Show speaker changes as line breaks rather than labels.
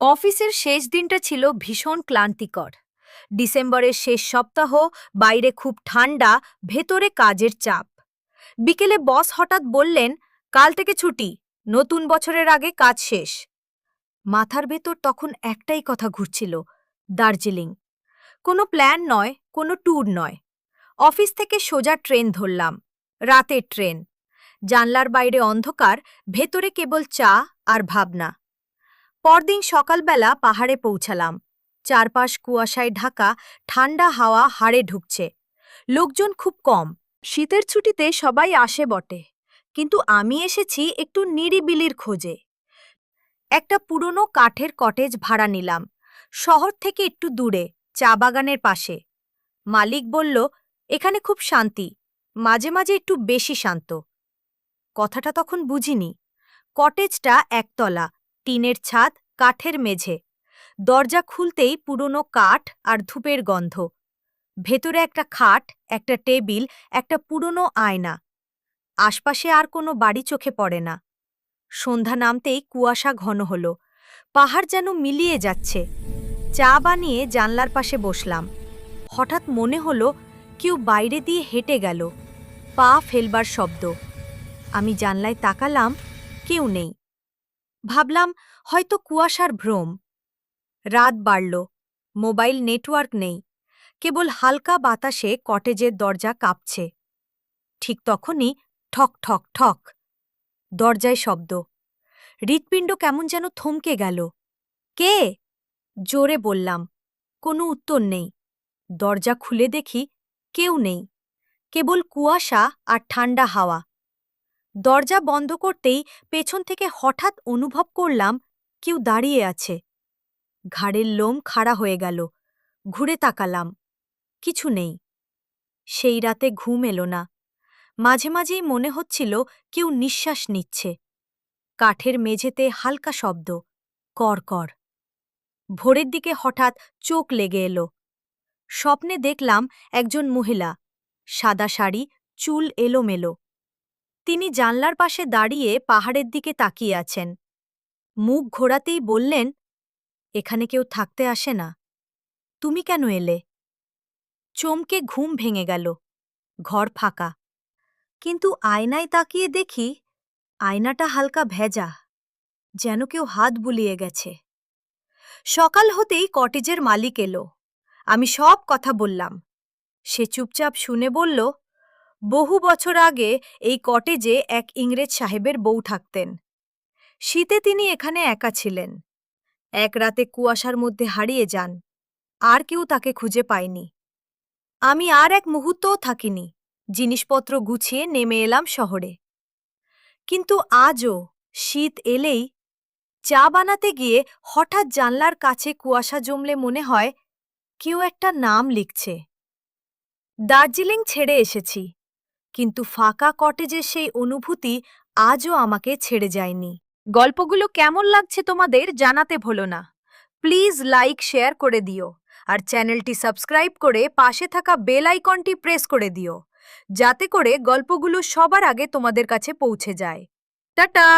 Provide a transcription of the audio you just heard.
অফিসের শেষ দিনটা ছিল ভীষণ ক্লান্তিকর। ডিসেম্বরের শেষ সপ্তাহ, বাইরে খুব ঠান্ডা, ভেতরে কাজের চাপ। বিকেলে বস হঠাৎ বললেন, কাল থেকে ছুটি, নতুন বছরের আগে কাজ শেষ। মাথার ভেতর তখন একটাই কথা ঘুরছিল, দার্জিলিং। কোনো প্ল্যান নয়, কোনো ট্যুর নয়। অফিস থেকে সোজা ট্রেন ধরলাম, রাতের ট্রেন। জানলার বাইরে অন্ধকার, ভেতরে কেবল চা আর ভাবনা। পরদিন সকালবেলা পাহাড়ে পৌঁছালাম। চারপাশ কুয়াশায় ঢাকা, ঠান্ডা হাওয়া হাড়ে ঢুকছে। লোকজন খুব কম। শীতের ছুটিতে সবাই আসে বটে। কিন্তু আমি এসেছি একটু নিরিবিলির খোঁজে। একটা পুরনো কাঠের কটেজ ভাড়া নিলাম। শহর থেকে একটু দূরে, চা বাগানের পাশে। মালিক বলল, এখানে খুব শান্তি। মাঝে মাঝে একটু বেশি শান্ত। কথাটা তখন বুঝিনি। কটেজটা একতলা, টিনের ছাদ কাঠের মেঝে। দরজা খুলতেই পুরনো কাঠ আর ধূপের গন্ধ। ভেতরে একটা খাট, একটা টেবিল, একটা পুরনো আয়না। আশপাশে আর কোনো বাড়ি চোখে পড়ে না। সন্ধ্যা নামতেই কুয়াশা ঘন হল। পাহাড় যেন মিলিয়ে যাচ্ছে। চা বানিয়ে জানলার পাশে বসলাম। হঠাৎ মনে হলো কেউ বাইরে দিয়ে হেঁটে গেল। পা ফেলবার শব্দ। আমি জানলায় তাকালাম, কেউ নেই। ভাবলাম হয়তো কুয়াশার ভ্রম। রাত বাড়ল, মোবাইল নেটওয়ার্ক নেই, কেবল হালকা বাতাসে কটেজের দরজা কাঁপছে। ঠিক তখনই ঠক ঠক ঠক, দরজায় শব্দ। হৃৎপিণ্ড কেমন যেন থমকে গেল। কে? জোরে বললাম, কোনো উত্তর নেই। দরজা খুলে দেখি কেউ নেই। কেবল কুয়াশা আর ঠান্ডা হাওয়া। দরজা বন্ধ করতেই পেছন থেকে হঠাৎ অনুভব করলাম কেউ দাঁড়িয়ে আছে। ঘাড়ের লোম খাড়া হয়ে গেল, ঘুরে তাকালাম, কিছু নেই। সেই রাতে ঘুম এলো না, মাঝে মাঝেই মনে হচ্ছিল কেউ নিঃশ্বাস নিচ্ছে। কাঠের মেঝেতে হালকা শব্দ, কর ভোরের দিকে হঠাৎ চোখ লেগে এলো। স্বপ্নে দেখলাম একজন মহিলা, সাদা শাড়ি, চুল এলোমেলো। তিনি জানলার পাশে দাঁড়িয়ে পাহাড়ের দিকে তাকিয়ে আছেন। মুখ ঘোরাতেই বললেন, এখানে কেউ থাকতে আসে না। তুমি কেন এলে? চমকে ঘুম ভেঙে গেল। ঘর ফাঁকা। কিন্তু আয়নায় তাকিয়ে দেখি, আয়নাটা হালকা ভেজা, যেন কেউ হাত বুলিয়ে গেছে। সকাল হতেই কটেজের মালিক এলো। আমি সব কথা বললাম। সে চুপচাপ শুনে বলল বহু বছর আগে এই কটেজে এক ইংরেজ সাহেবের বউ থাকতেন। শীতে তিনি এখানে একা ছিলেন। এক রাতে কুয়াশার মধ্যে হারিয়ে যান। আর কেউ তাকে খুঁজে পায়নি। আমি আর এক মুহূর্তও থাকিনি। জিনিসপত্র গুছিয়ে নেমে এলাম শহরে। কিন্তু আজও শীত এলেই চা বানাতে গিয়ে হঠাৎ জানলার কাছে কুয়াশা জমলে মনে হয় কেউ একটা নাম লিখছে। দার্জিলিং ছেড়ে এসেছি। কিন্তু ফাঁকা কটেজের সেই অনুভূতি আজও আমাকে ছেড়ে যায়নি। গল্পগুলো কেমন লাগছে তোমাদের জানাতে ভুলো না। প্লিজ লাইক, শেয়ার করে দিও আর চ্যানেলটি সাবস্ক্রাইব করে পাশে থাকা বেল আইকনটি প্রেস করে দিও যাতে করে গল্পগুলো সবার আগে তোমাদের কাছে পৌঁছে যায়। টাটা!